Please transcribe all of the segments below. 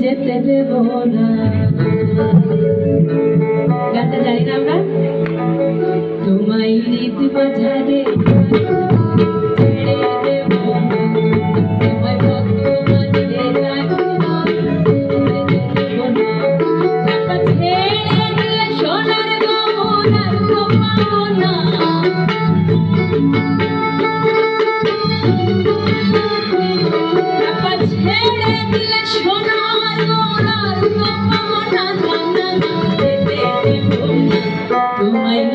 যেতে দেব না। গানটা জানি না আমরা? তোমায় রীত বাজারে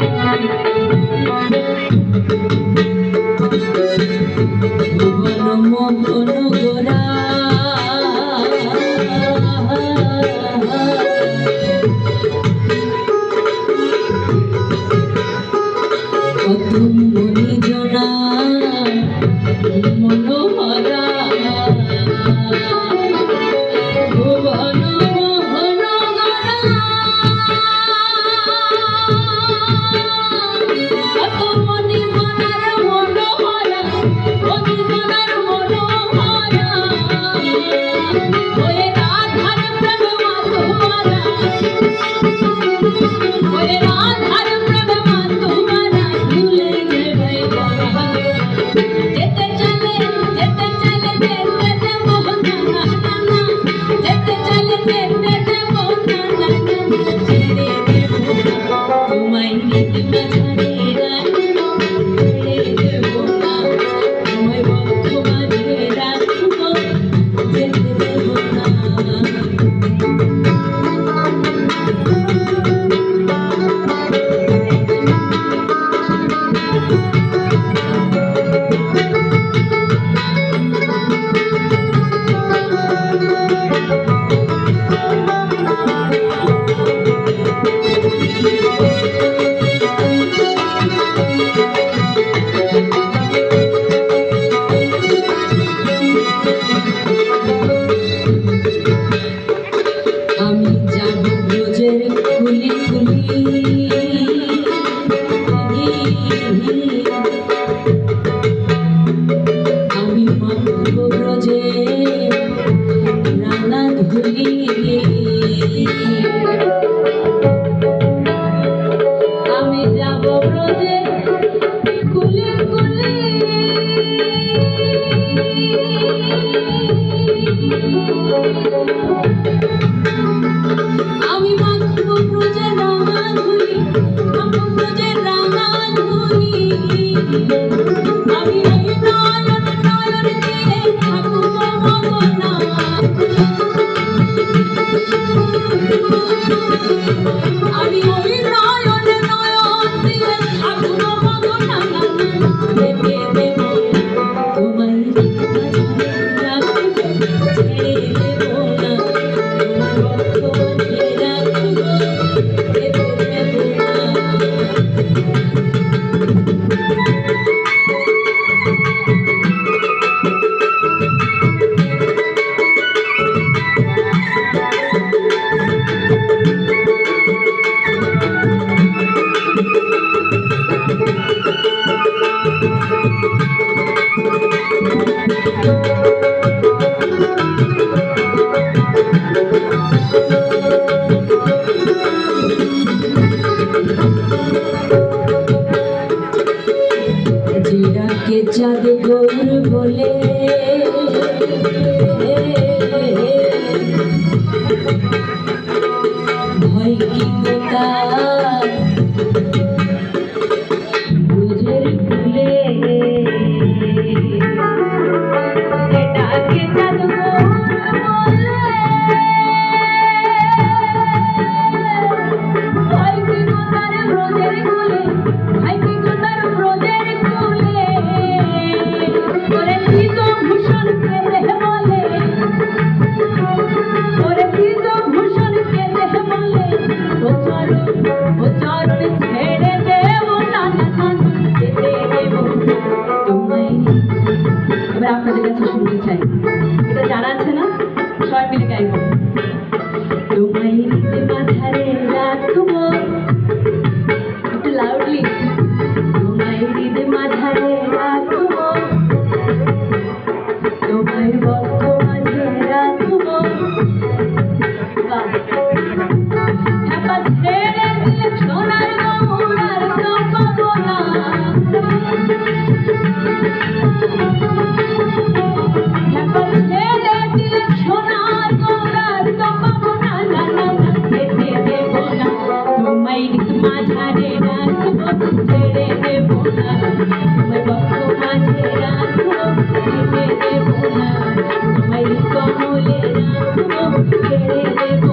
Thank you. Thank you. আমি মাত্র out for the Gensler Schmidt. কমলে রাখব ছেড়ে দেবো